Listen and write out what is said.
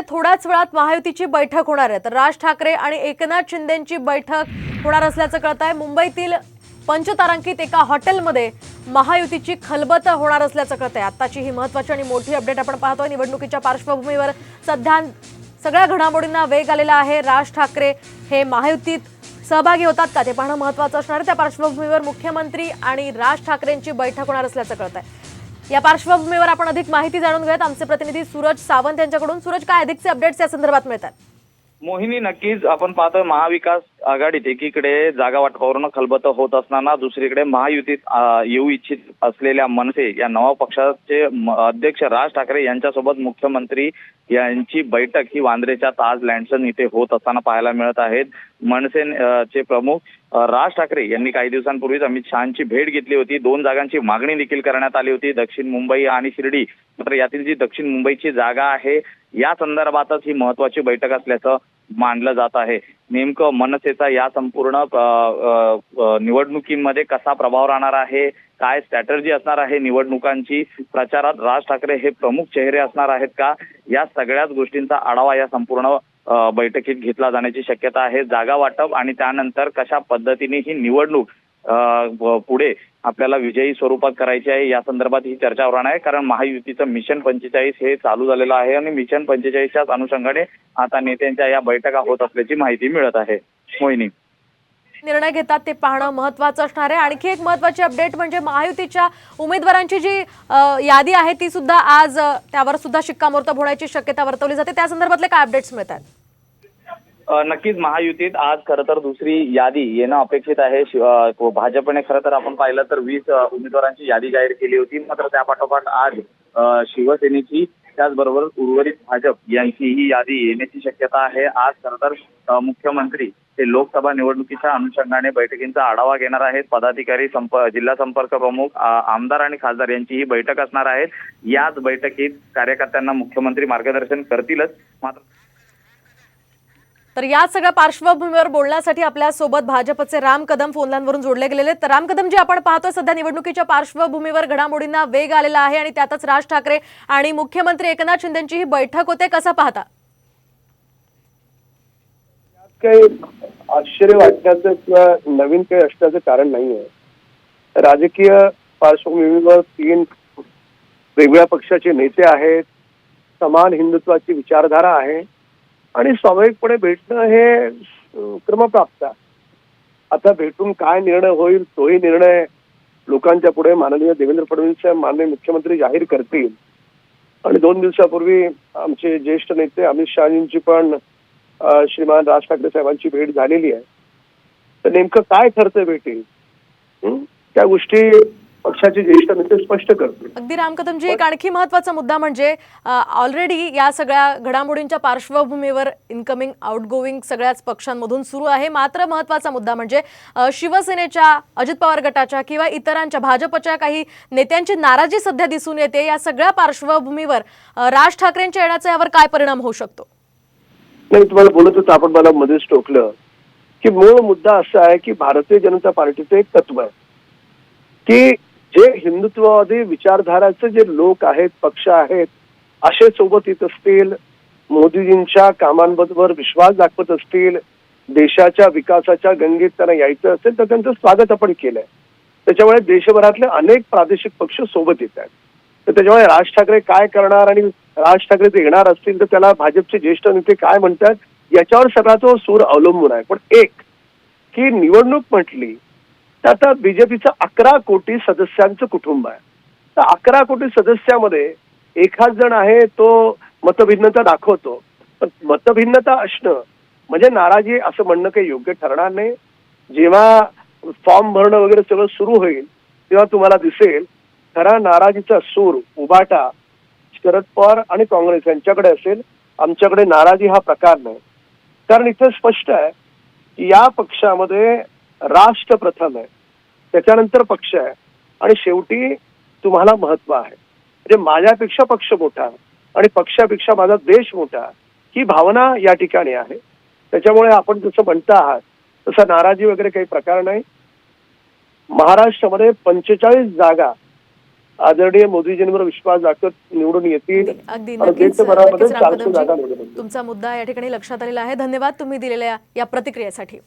येत्या थोड्याच वेळात महायुतीची बैठक होणार आहे. तर राज ठाकरे आणि एकनाथ शिंदेची बैठक होणार असल्याचं कळत आहे मुंबईतील पंचतारांकित एका हॉटेलमध्ये महायुतीची खलबत होणार असल्याचं कळत आहे आताची ही महत्वाची आणि मोठी अपडेट आपण पाहतोय. निवडणुकीच्या पार्श्वभूमीवर सध्या सगळ्या घडामोडींना वेग आलेला आहे. राज ठाकरे हे महायुतीत सहभागी होतात का? ते पाहणं महत्वाचं असणार आहे. त्या पार्श्वभूमीवर मुख्यमंत्री आणि राज ठाकरेंची बैठक होणार असल्याचं कळत आहे या पार्श्वभूमीवर आपण अधिक माहिती जाणून घेऊयात. आमचे प्रतिनिधी सूरज सावंत यांच्याकडून. सूरज काय अधिकचे अपडेट्स या संदर्भात मिळतात? मोहिनी नक्कीच आपण पाहतोय महाविकास आघाडीत एकीकडे जागा वाटपावरून खलबत होत असताना दुसरीकडे महायुतीत येऊ इच्छित असलेल्या मनसे या नवा पक्षाचे अध्यक्ष राज ठाकरे यांच्यासोबत मुख्यमंत्री यांची बैठक ही वांद्रेच्या ताज लँडसन इथे होत असताना पाहायला मिळत आहेत. मनसे चे प्रमुख राज ठाकरे यांनी काही दिवसांपूर्वीच अमित शहाची भेट घेतली होती. दोन जागांची मागणी देखील करण्यात आली होती. दक्षिण मुंबई आणि शिर्डी. मात्र यातील जी दक्षिण मुंबईची जागा आहे या संदर्भातच ही महत्वाची बैठक असल्याचं मानलं जात आहे. नेमकं मनसेचा या संपूर्ण निवडणुकीमध्ये कसा प्रभाव राहणार आहे? काय स्ट्रॅटर्जी असणार आहे निवडणुकांची? प्रचारात राज ठाकरे हे प्रमुख चेहरे असणार आहेत का? या सगळ्याच गोष्टींचा आढावा या संपूर्ण बैठकीत घेतला जाण्याची शक्यता आहे. जागा वाटप आणि त्यानंतर कशा पद्धतीने ही निवडणूक पुढे आपल्याला विजयी स्वरूपात करायची आहे या संदर्भात ही चर्चा होणार आहे. कारण महायुतीचं मिशन पंचेचाळीस हे चालू झालेलं आहे आणि मिशन पंचेचाळीसच्याच अनुषंगाने आता नेत्यांच्या या बैठका होत असल्याची माहिती मिळत आहे. मोहिनी. निर्णय घेतात ते पाहणं महत्वाचं असणार आहे. आणखी एक महत्वाची अपडेट म्हणजे महायुतीच्या उमेदवारांची जी यादी आहे ती सुद्धा आज त्यावर सुद्धा शिक्कामोर्तब होण्याची शक्यता वर्तवली जाते. त्या संदर्भातले काय अपडेट्स मिळतात नक्कीच महायुतीत आज खरं तर दुसरी यादी येणं अपेक्षित आहे. भाजपने खरं तर आपण पाहिलं तर वीस उमेदवारांची यादी जाहीर केली होती. मात्र त्यापाठोपाठ आज शिवसेनेची त्याचबरोबर उर्वरित भाजप यांची ही यादी येण्याची शक्यता आहे. आज खरं तर मुख्यमंत्री ते लोकसभा निवडणुकीच्या अनुषंगाने बैठकींचा आढावा घेणार आहेत. पदाधिकारी संप जिल्हा संपर्क प्रमुख आमदार आणि खासदार यांची ही बैठक असणार आहे याच बैठकीत कार्यकर्त्यांना मुख्यमंत्री मार्गदर्शन करतीलच. मात्र तर या सगळ्या पार्श्वभूमीवर बोलण्यासाठी आपल्यासोबत भाजपचे राम कदम फोनलाईनवरून जोडले गेलेले तर राम कदम जे आपण पाहतोय सध्या निवडणुकीच्या पार्श्वभूमीवर घडामोडींना वेग आलेला आहे आणि त्यातच राज ठाकरे आणि मुख्यमंत्री एकनाथ शिंदेची ही बैठक होते. कसं पाहता? काही आश्चर्य वाटण्याचं किंवा नवीन काही असण्याचं कारण नाहीये. राजकीय पार्श्वभूमीवर तीन वेगवेगळ्या पक्षाचे नेते आहेत. समान हिंदुत्वाची विचारधारा आहे. आणि स्वाभाविकपणे भेटणं हे क्रमप्राप्त आहे. आता भेटून काय निर्णय होईल तोही निर्णय लोकांच्या पुढे माननीय देवेंद्र फडणवीस माननीय मुख्यमंत्री जाहीर करतील. आणि दोन दिवसापूर्वी आमचे ज्येष्ठ नेते अमित शहाजींची पण श्रीमान राज ठाकरे साहेबांची भेट झालेली आहे. तर नेमकं काय ठरतं भेटी त्या गोष्टी पक्षाचे ज्येष्ठ नेते स्पष्ट करतील. अगदी राम कदमजी एक आणखी महत्त्वाचा मुद्दा म्हणजे ऑलरेडी या सगळ्या घडामोडींच्या पार्श्वभूमीवर इनकमिंग आउटगोईंग सगळ्याच पक्षांमधून सुरू आहे. मात्र महत्त्वाचा मुद्दा म्हणजे शिवसेनेच्या अजित पवार गटाच्या किंवा इतरांच्या भाजपच्या काही नेत्यांची नाराजी सध्या दिसून येते. या सगळ्या पार्श्वभूमीवर राज ठाकरेंच्या येण्याचा यावर काय परिणाम होऊ शकतो? नाही तुम्हाला बोलत होतं आपण मला मध्येच टोकलं की मूळ मुद्दा असा आहे की भारतीय जनता पार्टीचं एक तत्व आहे की जे हिंदुत्ववादी विचारधाराचे जे लोक आहेत पक्ष आहेत असे सोबत येत असतील मोदीजींच्या कामांबरोबर विश्वास दाखवत असतील देशाच्या विकासाच्या गंगेत त्यांना यायचं असेल तर त्यांचं स्वागत आपण केलंय. त्याच्यामुळे देशभरातले अनेक प्रादेशिक पक्ष सोबत येत आहेत. तर त्याच्यामुळे राज ठाकरे काय करणार आणि राज ठाकरे ते येणार असतील तर त्याला भाजपचे ज्येष्ठ नेते काय म्हणतात याच्यावर सगळा तो सूर अवलंबून आहे. पण एक की निवडणूक म्हटली तर आता बीजेपीचं अकरा कोटी सदस्यांचं कुटुंब आहे. तर अकरा कोटी सदस्यामध्ये एखाद जण आहे तो मतभिन्नता दाखवतो. पण मतभिन्नता असणं म्हणजे नाराजी असं म्हणणं काही योग्य ठरणार नाही. जेव्हा फॉर्म भरणं वगैरे सगळं सुरू होईल तेव्हा तुम्हाला दिसेल खरा नाराजीचा सूर उबाटा शरद पवार आणि काँग्रेस यांच्याकडे असेल. आमच्याकडे नाराजी हा प्रकार नाही. कारण इथं स्पष्ट आहे की या पक्षामध्ये राष्ट्र प्रथम आहे. त्याच्यानंतर पक्ष आहे. आणि शेवटी तुम्हाला महत्त्व आहे. म्हणजे माझ्यापेक्षा पक्ष मोठा आणि पक्षापेक्षा माझा देश मोठा ही भावना या ठिकाणी आहे. त्याच्यामुळे आपण जसं म्हणता आहात तसा नाराजी वगैरे काही प्रकार नाही. महाराष्ट्रामध्ये पंचेचाळीस जागा आदरणीय मोदीजींवर विश्वास दाखवत निवडून येतील. तुमचा मुद्दा या ठिकाणी लक्षात आलेला आहे. धन्यवाद तुम्ही दिलेल्या या प्रतिक्रियेसाठी.